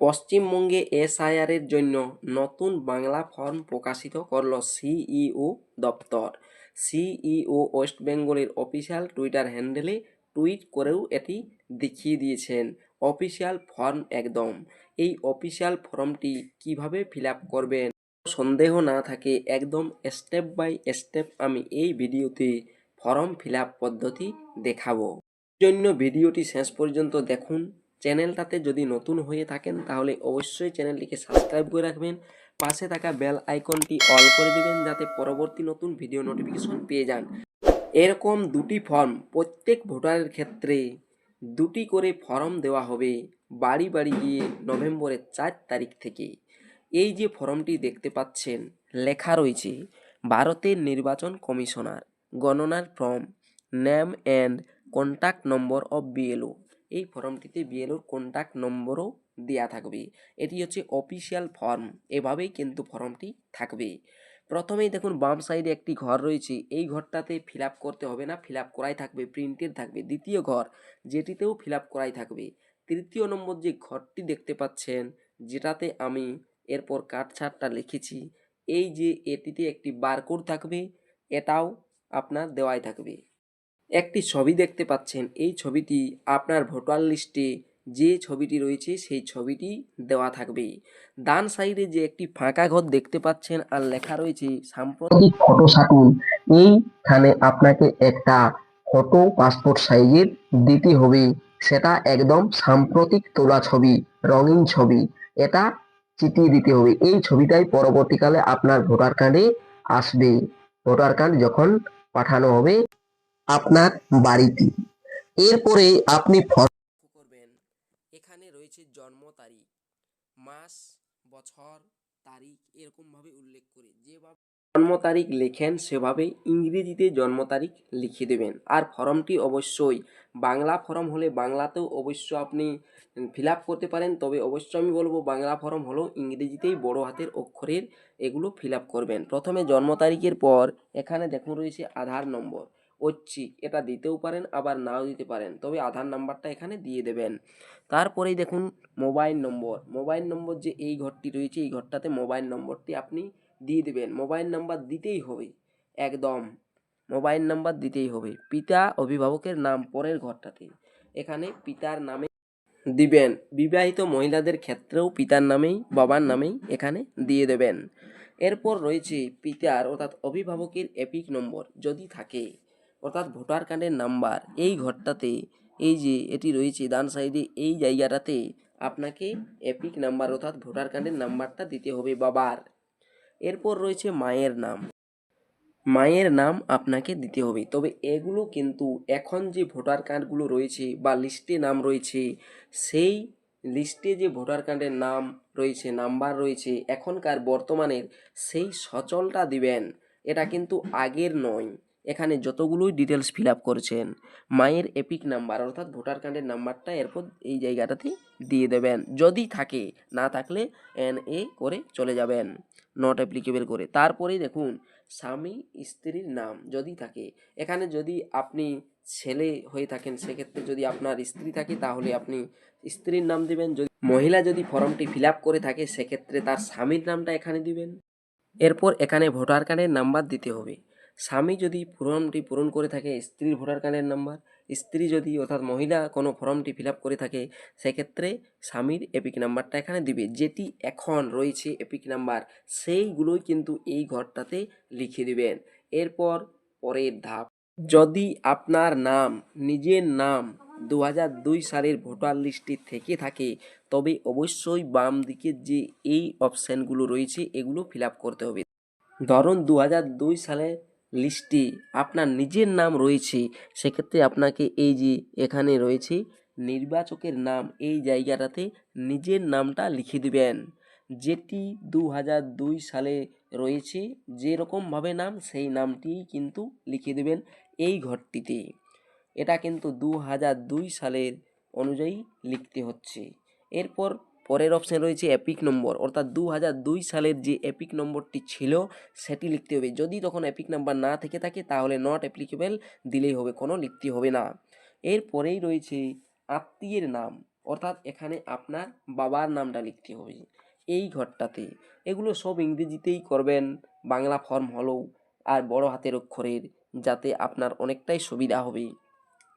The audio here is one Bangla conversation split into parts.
পশ্চিমবঙ্গে এসআইআরের জন্য নতুন বাংলা ফর্ম প্রকাশিত করল সিইও দপ্তর। সিইও ওয়েস্ট বেঙ্গলের অফিসিয়াল টুইটার হ্যান্ডেলে টুইট করেও এটি দেখিয়ে দিয়েছেন। অফিসিয়াল ফর্ম একদম। এই অফিসিয়াল ফর্মটি কীভাবে ফিল আপ করবেন? সন্দেহ না থাকে, একদম স্টেপ বাই স্টেপ আমি এই ভিডিওতে ফর্ম ফিল আপ পদ্ধতি দেখাবো। জন্য ভিডিওটি শেষ পর্যন্ত দেখুন। চ্যানেলটাতে যদি নতুন হয়ে থাকেন, তাহলে অবশ্যই চ্যানেলটিকে সাবস্ক্রাইব করে রাখবেন। পাশে থাকা বেল আইকনটি অল করে দিবেন, যাতে পরবর্তী নতুন ভিডিও নোটিফিকেশন পেয়ে যান। এরকম দুটি ফর্ম প্রত্যেক ভোটারের ক্ষেত্রে দুটি করে ফর্ম দেওয়া হবে বাড়ি বাড়ি গিয়ে নভেম্বরের চার তারিখ থেকে। এই যে ফর্মটি দেখতে পাচ্ছেন, লেখা রয়েছে, ভারতের নির্বাচন কমিশনার, গণনার form, name and contact number of BLO. এই ফর্মটিতে বিএলওর কন্ট্যাক্ট নম্বরও দেওয়া থাকবে। এটি হচ্ছে অফিসিয়াল ফর্ম এভাবেই কিন্তু ফর্মটি থাকবে। প্রথমেই দেখুন, বাম সাইডে একটি ঘর রয়েছে। এই ঘরটাতে ফিল করতে হবে না ফিল করাই থাকবে প্রিন্টেড থাকবে। দ্বিতীয় ঘর, যেটিতেও ফিল করাই থাকবে। তৃতীয় নম্বর যে ঘরটি দেখতে পাচ্ছেন, যেটাতে আমি এরপর কাটছাটটা লিখেছি, এই যে এটিতে একটি বারকোড থাকবে, এটাও আপনার দেওয়াই থাকবে। একটি ছবি দেখতে পাচ্ছেন। এই ছবিটি আপনার ভোটার লিস্টে যে ছবিটি রয়েছে, সেই ছবিটি দেওয়া থাকবে। ডান সাইডে যে একটি ফাঁকা ঘর দেখতে পাচ্ছেন আর লেখা রয়েছে, সাম্প্রতিক ফটো সাটুন এইখানে আপনাকে একটা ফটো পাসপোর্ট সাইজের দিতে হবে। সেটা একদম সাম্প্রতিক তোলা ছবি, রঙিন ছবি। এটা চিটিয়ে দিতে হবে। এই ছবিটাই পরবর্তীকালে আপনার ভোটার কার্ডে আসবে। ভোটার কার্ড যখন পাঠানো হবে আপনার বাড়িতে এরপরে আপনি করবেন। এখানে রয়েছে জন্ম তারিখ, মাস, বছর, তারিখ এরকমভাবে উল্লেখ করে। যেভাবে জন্ম তারিখ লেখেন সেভাবে ইংরেজিতে জন্ম তারিখ লিখে দেবেন। আর ফর্মটি অবশ্যই বাংলা ফর্ম হলে বাংলাতেও অবশ্য আপনি ফিল করতে পারেন। তবে অবশ্যই আমি বলব বাংলা ফর্ম হলো ইংরেজিতেই বড় হাতের অক্ষরের এগুলো ফিল করবেন। প্রথমে জন্ম তারিখের পর এখানে দেখুন রয়েছে আধার নম্বর। ঐচ্ছিক এটা দিতেও পারেন, আবার নাও দিতে পারেন। তবে আধার নাম্বারটা এখানে দিয়ে দেবেন। তারপরেই দেখুন মোবাইল নম্বর। মোবাইল নম্বর যে এই ঘরটি রয়েছে, এই ঘরটাতে মোবাইল নম্বরটি আপনি দিয়ে দেবেন। মোবাইল নাম্বার দিতেই হবে, একদম। মোবাইল নাম্বার দিতেই হবে। পিতা অভিভাবকের নাম পরের ঘরটাতে। এখানে পিতার নামে দিবেন। বিবাহিত মহিলাদের ক্ষেত্রেও পিতার নামেই, বাবার নামেই এখানে দিয়ে দেবেন। এরপর রয়েছে পিতার, অর্থাৎ অভিভাবকের এপিক নম্বর যদি থাকে। অর্থাৎ ভোটার কার্ডের নাম্বার এই ঘরটাতে, এই যে এটি রয়েছে ডান সাইডে, এই জায়গাটাতে আপনাকে এপিক নাম্বার অর্থাৎ ভোটার কার্ডের নাম্বারটা দিতে হবে বাবার। এরপর রয়েছে মায়ের নাম। মায়ের নাম আপনাকে দিতে হবে। তবে এগুলো কিন্তু এখন যে ভোটার কার্ডগুলো রয়েছে বা লিস্টে নাম রয়েছে, সেই লিস্টে যে ভোটার কার্ডের নাম রয়েছে, নাম্বার রয়েছে, এখনকার বর্তমানের সেই সচলটা দিবেন। এটা কিন্তু আগের নয়। এখানে যতগুলোই ডিটেলস ফিল আপ করেছেন, মায়ের এপিক নাম্বার অর্থাৎ ভোটার কার্ডের নাম্বারটা এরপর এই জায়গাটাতে দিয়ে দেবেন। যদি থাকে, না থাকলে এন এ করে চলে যাবেন নট অ্যাপ্লিকেবল করে। তারপরেই দেখুন, স্বামী স্ত্রীর নাম যদি থাকে, এখানে যদি আপনি ছেলে হয়ে থাকেন, সেক্ষেত্রে যদি আপনার স্ত্রী থাকে, তাহলে আপনি স্ত্রীর নাম দিবেন। যদি মহিলা যদি ফর্মটি ফিল আপ করে থাকে, সেক্ষেত্রে তার স্বামীর নামটা এখানে দিবেন। এরপর এখানে ভোটার কার্ডের নাম্বার দিতে হবে। স্বামী যদি ফর্মটি পূরণ করে থাকে, স্ত্রীর ভোটার কার্ডের নাম্বার, স্ত্রী যদি অর্থাৎ মহিলা কোনো ফর্মটি ফিল করে থাকে, সেক্ষেত্রে স্বামীর এপিক নাম্বারটা এখানে দিবে। যেটি এখন রয়েছে এপিক নাম্বার, সেইগুলোই কিন্তু এই ঘরটাতে লিখে দিবেন। এরপর পরের ধাপ। যদি আপনার নাম, নিজের নাম দু দুই সালের ভোটার লিস্টে থেকে থাকে, তবে অবশ্যই বাম দিকের যে এই অপশানগুলো রয়েছে, এগুলো ফিল করতে হবে। ধরুন দু সালের লিস্টে আপনার নিজের নাম রয়েছে, সেক্ষেত্রে আপনাকে এই যে এখানে রয়েছে, নির্বাচকের নাম এই জায়গাটাতে নিজের নামটা লিখে দিবেন। যেটি দু দুই সালে রয়েছে, যেরকমভাবে নাম সেই নামটি কিন্তু লিখে দেবেন এই ঘরটিতে। এটা কিন্তু দু দুই সালের অনুযায়ী লিখতে হচ্ছে। এরপর পরের অপশান রয়েছে এপিক নম্বর অর্থাৎ দু হাজার দুই সালের যে এপিক নম্বরটি ছিল, সেটি লিখতে হবে। যদি তখন এপিক নাম্বার না থেকে থাকে, তাহলে নট অ্যাপ্লিকেবল দিলেই হবে, কোনো লিখতে হবে না। এরপরেই রয়েছে আত্মীয়ের নাম, অর্থাৎ এখানে আপনার বাবার নামটা লিখতে হবে এই ঘরটাতে। এগুলো সব ইংরেজিতেই করবেন, বাংলা ফর্ম হলেও, আর বড় হাতের অক্ষরের, যাতে আপনার অনেকটাই সুবিধা হবে।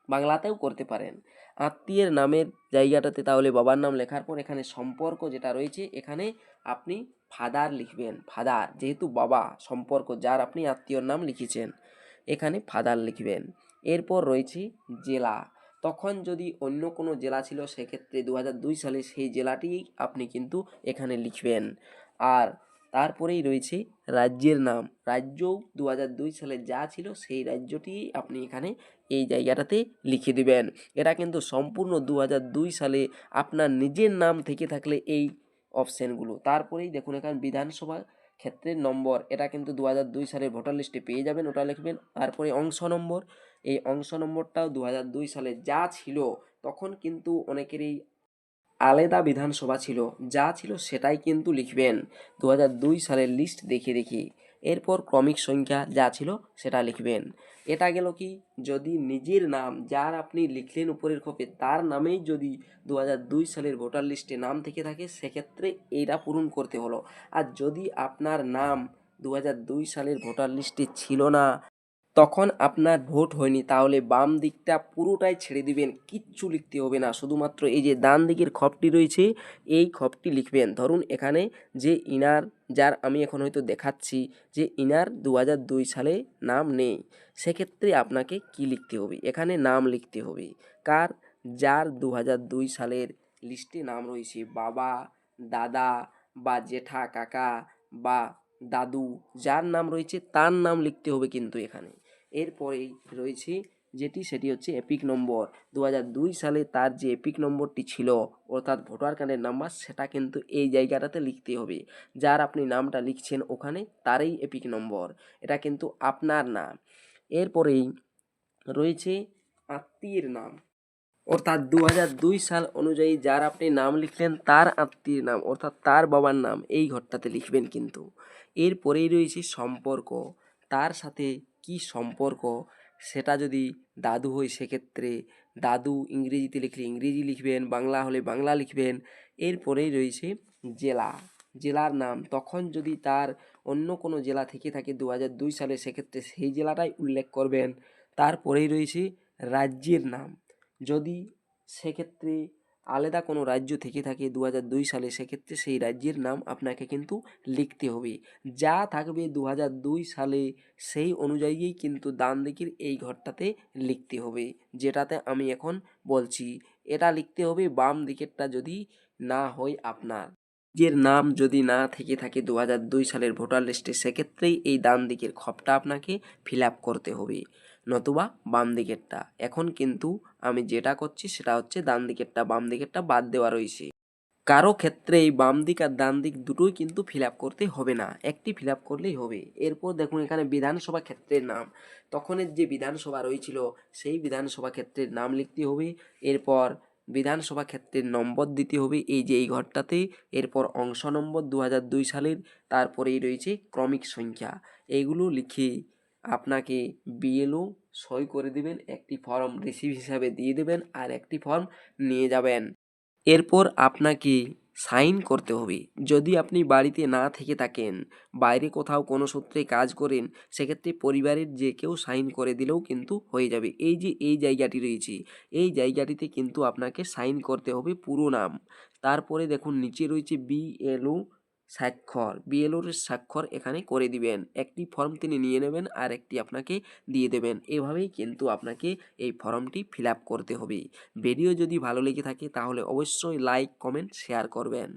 বাংলাতেও করতে পারেন। আত্মীয়ের নামের জায়গাটাতে তাহলে বাবার নাম লেখার পর এখানে সম্পর্ক যেটা রয়েছে, এখানে আপনি ফাদার লিখবেন। ফাদার যেহেতু বাবা, সম্পর্ক যার আপনি আত্মীয়র নাম লিখেছেন, এখানে ফাদার লিখবেন। এরপর রয়েছে জেলা। তখন যদি অন্য কোনো জেলা ছিল, সেক্ষেত্রে দু সালে সেই জেলাটি আপনি কিন্তু এখানে লিখবেন। আর তারপরেই রয়েছে রাজ্যের নাম। রাজ্য দু সালে যা ছিল সেই রাজ্যটি আপনি এখানে এই জায়গাটাতে লিখে দিবেন। এটা কিন্তু সম্পূর্ণ দু সালে আপনার নিজের নাম থেকে থাকলে এই অপশানগুলো। তারপরেই দেখুন এখানে বিধানসভা ক্ষেত্রের নম্বর। এটা কিন্তু দু হাজার দুই সালের ভোটার লিস্টে পেয়ে যাবেন, ওটা লিখবেন। তারপরে অংশ নম্বর। এই অংশ নম্বরটাও দু সালে যা ছিল, তখন কিন্তু অনেকেরই আলাদা বিধানসভা ছিল, যা ছিল সেটাই কিন্তু লিখবেন। দু সালের লিস্ট দেখে দেখে। এরপর ক্রমিক সংখ্যা যা ছিল সেটা লিখবেন। এটা গেল কি? যদি নিজের নাম, যার আপনি লিখলেন উপরের খপে, তার নামেই যদি দু সালের ভোটার লিস্টে নাম থেকে থাকে, সেক্ষেত্রে এইটা পূরণ করতে হলো। আর যদি আপনার নাম দু সালের ভোটার লিস্টে ছিল না তখন আপনার ভোট হয়নি, তাহলে বাম দিকটা পুরোটাই ছেড়ে দিবেন, কিচ্ছু লিখতে হবে না। শুধুমাত্র এই যে ডান দিকের খপটি রয়েছে, এই খপটি লিখবেন। ধরুন এখানে যে ইনার, যার আমি এখন হয়তো দেখাচ্ছি, যে ইনার দু সালে নাম নেই, সেক্ষেত্রে আপনাকে কি লিখতে হবে? এখানে নাম লিখতে হবে। কার? যার দু সালের লিস্টে নাম রয়েছে। বাবা, দাদা বা জেঠা, কাকা বা দাদু, যার নাম রয়েছে, তার নাম লিখতে হবে কিন্তু এখানে। এরপরেই রয়েছে যেটি, সেটি হচ্ছে এপিক নম্বর দু দুই সালে তার যে এপিক নম্বরটি ছিল, অর্থাৎ ভোটার কার্ডের নাম্বার সেটা কিন্তু এই জায়গাটাতে লিখতে হবে। যার আপনি নামটা লিখছেন ওখানে, তারই এপিক নম্বর এটা কিন্তু আপনার নাম। এরপরেই রয়েছে আত্মীয়ের নাম। অর্থাৎ দু দুই সাল অনুযায়ী যার আপনি নাম লিখলেন, তার আত্মীয়ের নাম, অর্থাৎ তার বাবার নাম এই ঘরটাতে লিখবেন কিন্তু। এরপরেই রয়েছে সম্পর্ক। তার সাথে কি সম্পর্ক? সেটা যদি দাদু হয় সেক্ষেত্রে দাদু ইংরেজিতে লিখলে ইংরেজি লিখবেন, বাংলা হলে বাংলা লিখবেন। এরপরেই রয়েছে জেলা। জেলার নাম। তখন যদি তার অন্য কোনো জেলা থেকে থাকে দু হাজার দুই সালে, সেক্ষেত্রে সেই জেলাটাই উল্লেখ করবেন। তারপরেই রয়েছে রাজ্যের নাম। যদি সেক্ষেত্রে আলাদা কোনো রাজ্য থেকে থাকে দু সালে, সেক্ষেত্রে সেই রাজ্যের নাম আপনাকে কিন্তু লিখতে হবে। যা থাকবে দু সালে, সেই অনুযায়ীই কিন্তু দান দিকির এই ঘরটাতে লিখতে হবে, যেটাতে আমি এখন বলছি। এটা লিখতে হবে বাম দিকেরটা যদি না হয় আপনার। নিজের নাম যদি না থেকে থাকে দু সালের ভোটার লিস্টে, সেক্ষেত্রেই এই ডান দিকের খপটা আপনাকে ফিল করতে হবে। নতুবা বাম দিকেরটা। এখন কিন্তু আমি যেটা করছি, সেটা হচ্ছে ডান দিকেরটা, বাম দিকেরটা বাদ দেওয়া রয়েছে। কারও ক্ষেত্রে এই বাম দিক আর ডান দিক দুটোই কিন্তু ফিল করতে হবে না। একটি ফিল করলেই হবে। এরপর দেখুন, এখানে বিধানসভা ক্ষেত্রের নাম। তখনের যে বিধানসভা রয়েছিল, সেই বিধানসভা ক্ষেত্রের নাম লিখতে হবে। এরপর বিধানসভা ক্ষেত্রের নম্বর দিতে হবে। এই যে, এই ঘরটাতে এরপর অংশ নম্বর দু সালের, তারপরেই রয়েছে ক্রমিক সংখ্যা। এগুলো লিখে আপনাকে বিএলও সই করে দিবেন, একটি ফর্ম রিসিভ হিসাবে দিয়ে দেবেন আর একটি ফর্ম নিয়ে যাবেন। এরপর আপনাকে সাইন করতে হবে। যদি আপনি বাড়িতে না থেকে থাকেন, বাইরে কোথাও কোনো সূত্রে কাজ করেন, সেক্ষেত্রে পরিবারের যে কেউ সাইন করে দিলেও কিন্তু হয়ে যাবে। এই যে এই জায়গাটি রয়েছে, এই জায়গাটিতে কিন্তু আপনাকে সাইন করতে হবে পুরো নাম। তারপরে দেখুন, নিচে রয়েছে বিএলও স্বাক্ষর, বিএলওর স্বাক্ষর এখানে করে দিবেন। একটি ফর্ম তিনি নিয়ে নেবেন আর একটি আপনাকে দিয়ে দেবেন। এভাবেই কিন্তু আপনাকে এই ফর্মটি ফিল করতে হবে। ভিডিও যদি ভালো লেগে থাকে তাহলে অবশ্যই লাইক কমেন্ট শেয়ার করবেন।